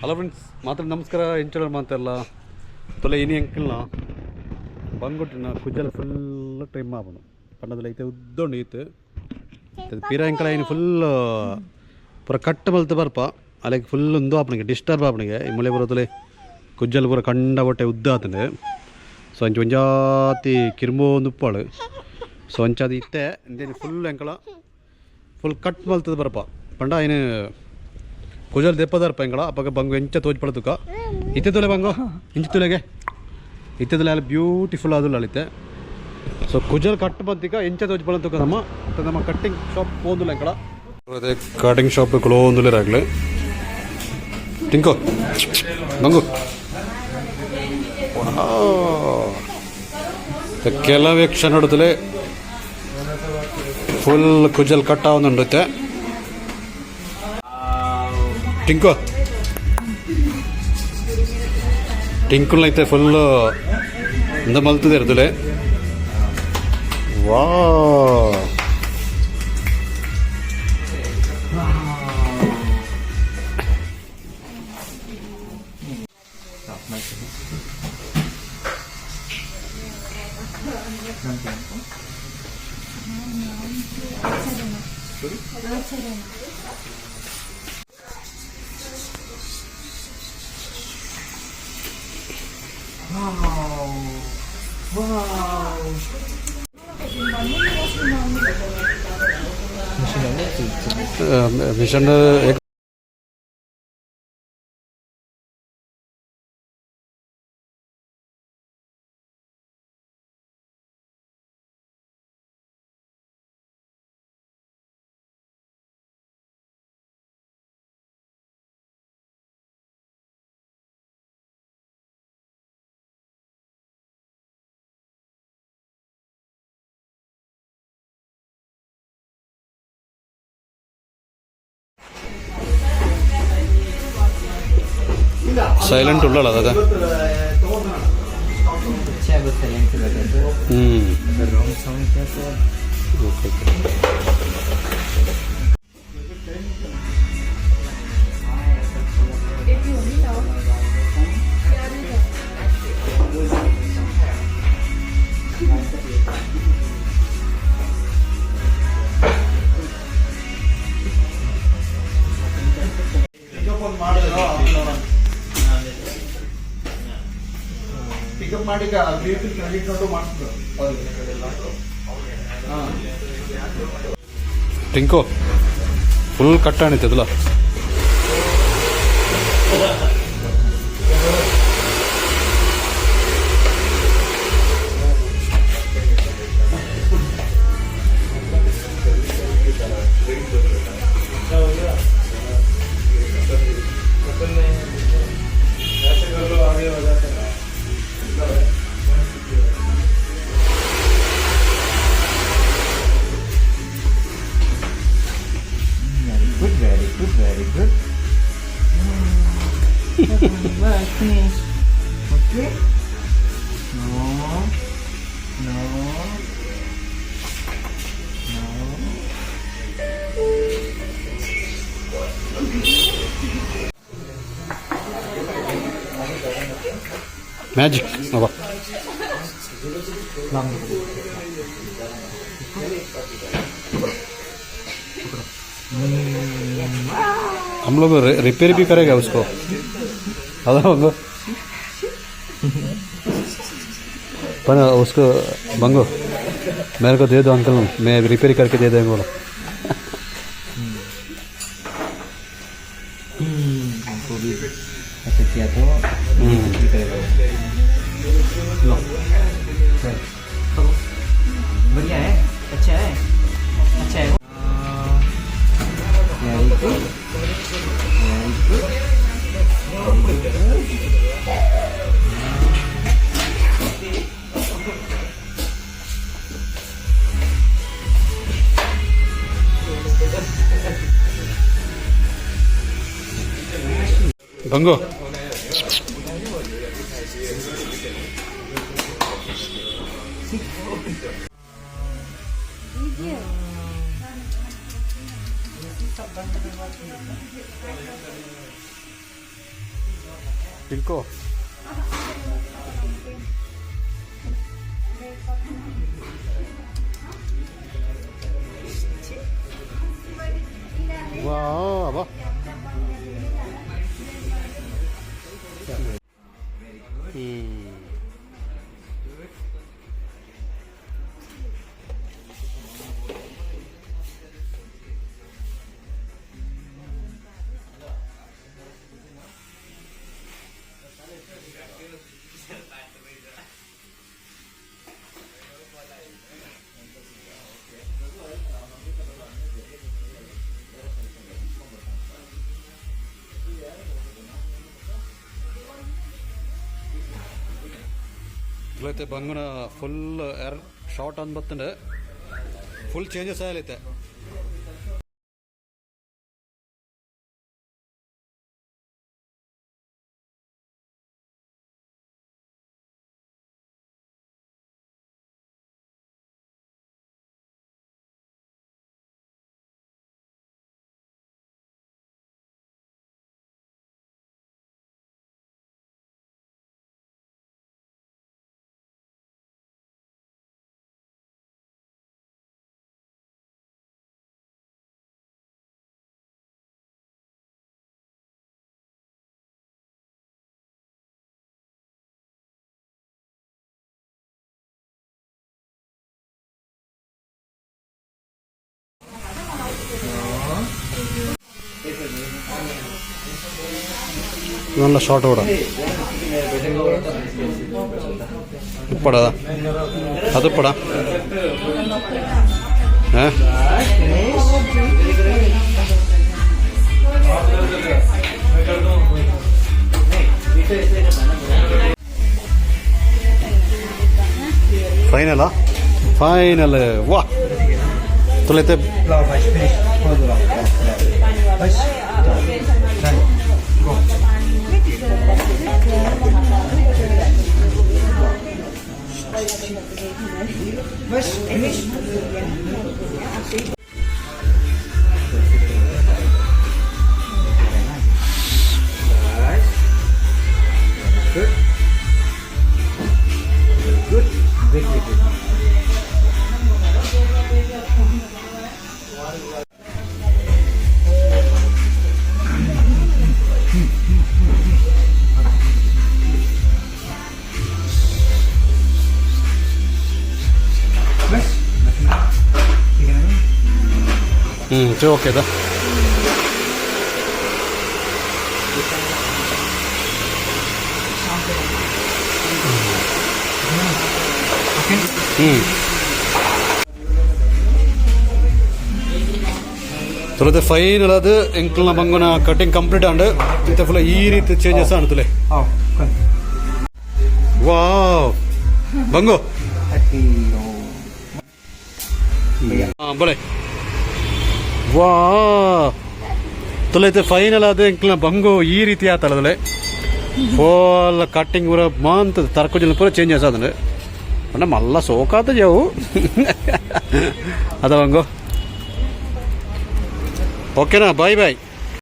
Hello friends ಮಾತ್ರ ನಮಸ್ಕಾರ ಎಂಚಲ ಮಾತಲ್ಲ. ತೊಲೆ ಇನಿ ಅಂಕಲ್ನ ಬಂದ್ಬಿಟ್ಟಿನ ಕುಜ್ಜಲ ಫುಲ್ ಟೈಮ್ ಆಪನು ಪಣ್ಣದಲ್ಲಿ ಐತೆ ಉದ್ದೊಂಡು ಐತೆ. ಪೀರ ಅಂಕಲ ಏನು ಫುಲ್ ಪೂರ ಕಟ್ ಮಲ್ತ ಬರ್ಪ. ಅಲ್ಲಿಗೆ ಫುಲ್ ಒಂದು ಆಪನಿಗೆ ಡಿಸ್ಟರ್ಬ್ ಆಪನಿಗೆ. ಈ ಮಳೆ ಬರೋದಲ್ಲಿ ಕುಜ್ಜಲ್ ಪೂರ ಕಂಡ ಬಟ್ಟೆ ಉದ್ದ ಆತಂದೆ. ಸೊ ಅಂಚು ಒಂಜಾತಿ ಕಿರ್ಮೋ ಒಂದು ಉಪ್ಪಾಳು ಸೊ ಅಂಚಾದ ಇತ್ತೆ. ಇಂದೇನು ಫುಲ್ ಅಂಕಲ. ಫುಲ್ ಕಟ್ ಮಲ್ತದ ಬರಪ್ಪ ಪಂಡ ಏನು ಕುಜಲ್ ದೆಪ್ಪದಾರಪ್ಪ ಪೈಂಗಳ ಅಪ್ಪಾಗ ಬಂಗು ಎಂಚ ತೋಜ್ ಪಡ್ತುಕ. ಇತ್ತೆ ತುಲೆ ಬಂಗು, ಇಂಚ ತುಲೆಗೆ. ಇತ್ತೆ ತುಲೆ ಅಲ್ಲಿ ಬ್ಯೂಟಿಫುಲ್ ಆದಲ್ಲ ಅಳಿತೆ. ಸೊ ಕುಜಲ್ ಕಟ್ ಬಂತಿಕ, ಎಂಚ ತೋಜ್ ಪಡ್ತುಕ ನಮ್ಮ ನಮ್ಮ ಕಟ್ಟಿಂಗ್ ಶಾಪ್ ಹೋದಿಲ್ಲ ಎಂಗಳ ಅದೇ ಕಟಿಂಗ್ ಶಾಪ್ ಕ್ಲೋಂದುಲೆ ರಾಗ್ಲೆ ತಿಂಕೋ. ಬಂಗು. ಕೆಲವೇ ಕ್ಷಣ ಫುಲ್ ಕುಜಲ್ ಕಟ್ಟ ಒಂದು ನಡುತ್ತೆ ಟಿಂಕು ಟಿಂಕುಲೈತೆ ಫುಲ್ಲು ಇಂದ ಮಲ್ತದೆ ಇರ್ತದೆ ವಾ 와우. 와우. मिशन है मिशन एक സൈലന്റ് ഉള്ള അതൊക്കെ ഓക്കെ ഓക്കെ ಪಿಕಪ್ ಮಾಡಿ ಕ್ರೆಡಿಟ್ ನೋಟು ಮಾಡಿಸಿದ್ರು ಟಿಂಕು ಫುಲ್ ಅಣಿತದಲ್ಲ ¿Qué? No. No. No. Magic. No va. हम लोग रिपेयर भी करेगा उसको हाँ तो पर उसको मंगो मेरे को दे दो अंकल मैं रिपेयर करके दे देंगे बोलो तो हम्म। खाओ। बढ़िया है अच्छा है 던거 읽고 ಇಲ್ಲೈತೆ ಬಂಗನ ಫುಲ್ ಶಾರ್ಟ್ ಅಂದ್ಬತ್ತಂದ್ರೆ ಫುಲ್ ಚೇಂಜಸ್ നല്ല ഷോട്ട് കൂടെ. ഇപ്പടാ അതിപ്പടാ. ഏ? ഫൈനലാ ഫൈനൽ വാ. തുളത്തെ Mas é mesmo. Good. Good. Good. Good. ಹ್ಞೂ ಸರಿ ಓಕೆ ಅದ ಹ್ಞೂ ತುಲತೆ ಫೈನಲ್ ಅದು ಎಂಕ್ಲನ ಬಂಗುನ ಕಟಿಂಗ್ ಕಂಪ್ಲೀಟ್ ಆಂಡ್ ಮತ್ತೆ ಫುಲ್ ಈ ರೀತಿ changes ಆಣ್ತಲೆ Oh, kan. Wow ಬಂಗು Hati. Oh. ಹಾಂ ಬಳೆ ವಾ. ಫೈನಲ್ ಅದ ಬಂಗು ಈ ರೀತಿ ಆತಲ್ಲದಲೆ ಫೋಲ್ ಕಟ್ಟಿಂಗ್ ಪೂರ ಮಂತ್ ತರಕು ಪೂರ ಚೇಂಜ್ ಆದ್ರೆ ಅಂದ್ರೆ ಮಲ್ಲ ಸೋಕಾತ ಜಾವು. ಅದ ಬಂಗು ಓಕೆನಾ ಬಾಯ್ ಬಾಯ್